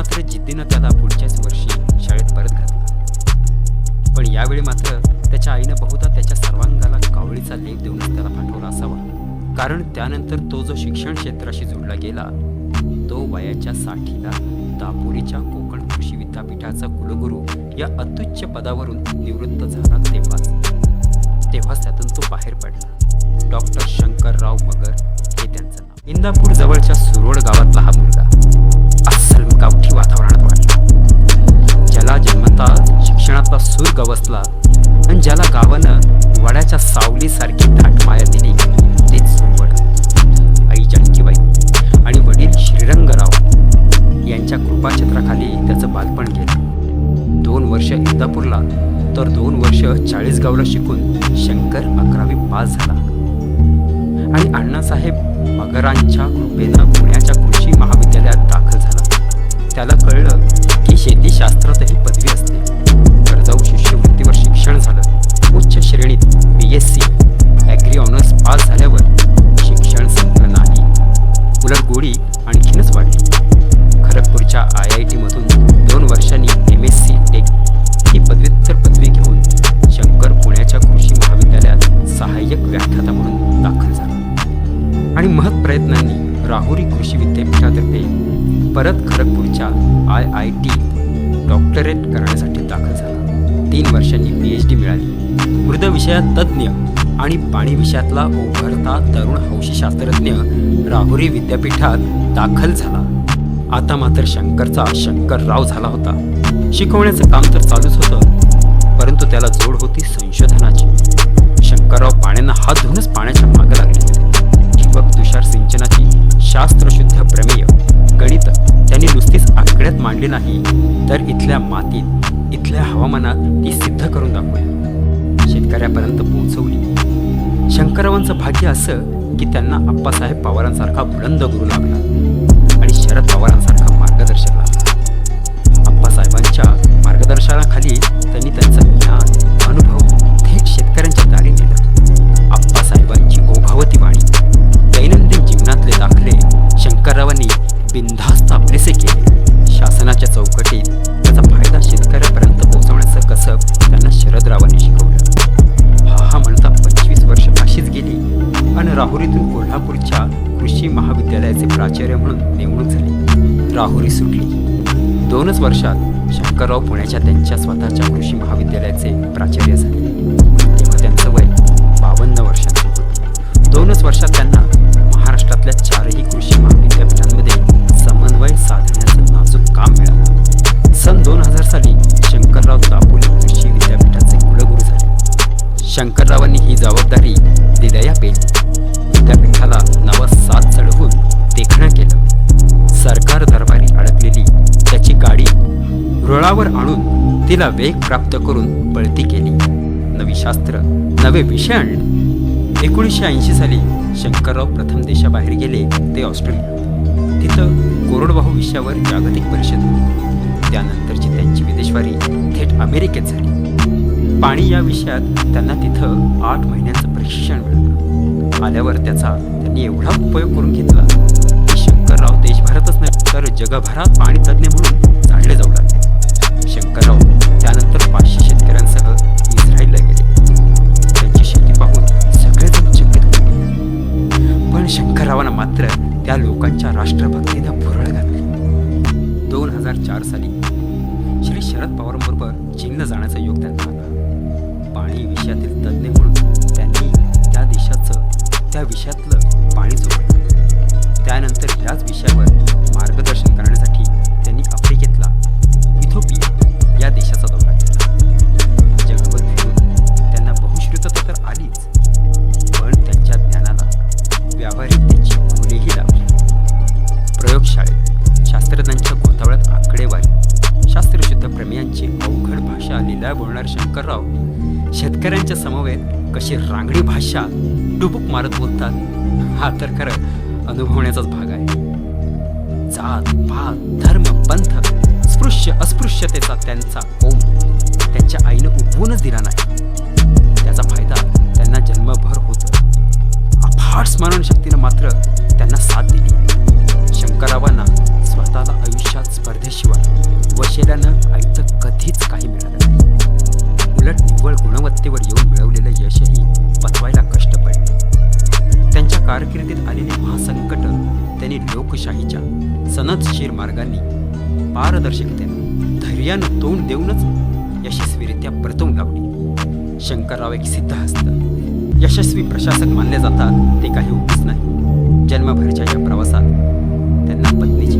मात्र जिद्दीनं त्याला पुढच्याच वर्षी शाळेत परत घातला. पण यावेळी मात्र त्याच्या आईनं बहुधा त्याच्या सर्वांगाला कावळीचा लेप देऊनच त्याला पाठवला असावा. कारण त्यानंतर तो जो शिक्षण क्षेत्राशी जोडला गेला तो वयाच्या साठीला दापोलीच्या कोकण कृषी विद्यापीठाचा कुलगुरू या अत्युच्च पदावरून निवृत्त झाला तेव्हाच. तेव्हाच त्यातून तो बाहेर पडला. डॉक्टर शंकरराव मगर हे त्यांचं नाव. इंदापूर जवळच्या सुरोड गावातला हा मुलगा. अस्सल गावठी वातावरणात वाढला. ज्याला जन्मता शिक्षणातला सूर गवसला आणि ज्याला गावानं वड्याच्या सावलीसारखी दाट माया दिली तीच सुरवड आई जानकीबाई आणि वडील श्रीरंगराव यांच्या कृपाछत्राखाली त्याचं बालपण गेलं. दोन वर्ष इंदापूरला तर दोन वर्ष चाळीसगावला शिकून शंकर अकरावी पास झाला. आणि अण्णासाहेब मगरांच्या कृपेनं पुण्याच्या त्याला कळलं की शेतीशास्त्रातही पदवी असते. कर्जाऊ शिष्यवृत्तीवर शिक्षण झालं. उच्च श्रेणीत B S C agri honours pass झाल्यावर शिक्षण संपलं नाही. उलट गोडी आणखीनच वाढली. खरगपूरच्या आय आय टीमधून दोन वर्षांनी एम एस सी टेक ही पदव्युत्तर पदवी घेऊन शंकर पुण्याच्या कृषी महाविद्यालयात सहाय्यक व्याख्याता म्हणून दाखल झाला. आणि महत् प्रयत्नांनी राहुरी कृषी विद्यापीठातर्फे परत खरगपूरच्या आय आय टी डॉक्टरेट करण्यासाठी दाखल झाला. तीन वर्षांनी पी एच डी मिळाली. मृद विषयात तज्ज्ञ आणि पाणी विषयातला उभरता तरुण हौशी शास्त्रज्ञ राहुरी विद्यापीठात दाखल झाला. आता मात्र शंकरचा शंकरराव झाला होता. शिकवण्याचं काम तर चालूच होतं परंतु त्याला जोड होती संशोधनाची. शंकरराव पाण्यानं हात धुवूनच पाण्याच्या मागं लागले होते. ठिबक तुषार सिंचनाची शास्त्रशुद्ध प्रमेय गणित त्यांनी नुसतीच आकड्यात मांडली नाही तर इथल्या मातीत इथल्या हवामानात ती सिद्ध करून दाखवली. शेतकऱ्यापर्यंत पोहोचवली. शंकररावांचं भाग्य असं की त्यांना आप्पासाहेब पवारांसारखा बुलंद गुरु लाभला आणि शरद पवारांसारखा मार्गदर्शक लाभला आप्पासाहेबांच्या मार्गदर्शनाखाली त्यांनी त्यांचं महाविद्यालयाचे प्राचार्य म्हणून नेमणूक झाली. राहुरी सुटली. दोनच वर्षात शंकरराव पुण्याच्या त्यांच्या स्वतःच्या कृषी महाविद्यालयाचे प्राचार्य झाले. तेव्हा त्यांचं वय बावन्न वर्षांचे होतं. दोनच वर्षात त्यांना महाराष्ट्रातल्या चारही कृषी महाविद्यापीठांमध्ये समन्वय साधण्याचं नाजूक काम मिळालं. सन दोन हजार साली शंकरराव दापोली कृषी विद्यापीठाचे कुलगुरू झाले. शंकररावांनी ही जबाबदारी दिलया पेली विद्यापीठाला नवा सरकार दरबारी अडकलेली. त्याची गाडी रुळावर आणून तिला वेग प्राप्त करून पळती केली नवी शास्त्र नवे विषय आणले एकोणीसशे ऐंशी साली शंकरराव प्रथम देशाबाहेर गेले ते ऑस्ट्रेलिया तिथं कोरडवाहू विषयावर जागतिक परिषद होती. त्यानंतरची त्यांची विदेशवारी थेट अमेरिकेत झाली. पाणी या विषयात त्यांना तिथं आठ महिन्यांचं प्रशिक्षण मिळालं. आल्यावर त्याचा त्यांनी एवढा उपयोग करून घेतला. तर जगभरात पाणी तज्ज्ञ म्हणून जाणले जाऊ लागले. शंकरराव त्यानंतर पाचशे शेतकऱ्यांसह इस्रायलला गेले. त्यांची शेती पाहून सगळेजण चकित होते. पण शंकररावांना मात्र त्या लोकांच्या राष्ट्रभक्तीनं भुरळ घातली. दोन हजार चार साली श्री शरद पवारांबरोबर चीनला जाण्याचा योग त्यांना आला पाणी विषयातील तज्ज्ञ म्हणून त्यांनी त्या देशाचं त्या विषयातलं पाणी जोडलं त्यानंतर याच विषयावर शेतकऱ्यांच्या समवेत कशी रांगडी भाषा डुबुक मारत बोलतात हा तर खरं अनुभवण्याचाच भाग आहे. जात भात धर्म पंथ स्पृश्य अस्पृश्यतेचा त्यांचा ओम त्यांच्या आईनं उभवूनच दिला नाही. त्याचा फायदा त्यांना जन्मभर होतो. अफाट स्मरणशक्तीनं मात्र त्यांना साथ दिली शंकरावांना स्वतःला आयुष्यात स्पर्धेशिवाय वशेल्यानं आयुक्त कधीच काही मिळालं केवळ गुणवत्तेवर येऊन मिळवलेलं यशही पचवायला कष्ट पडले. त्यांच्या कारकिर्दीत आलेली महासंकट त्यांनी लोकशाहीच्या सनदशीर मार्गांनी पारदर्शकतेनं धैर्यानं तोंड देऊनच यशस्वीरित्या परतवून लावली. शंकरराव एक सिद्ध हस्त यशस्वी प्रशासक मानले जातात ते काही उगीच नाही. जन्मभरच्या या प्रवासात त्यांना पत्नीची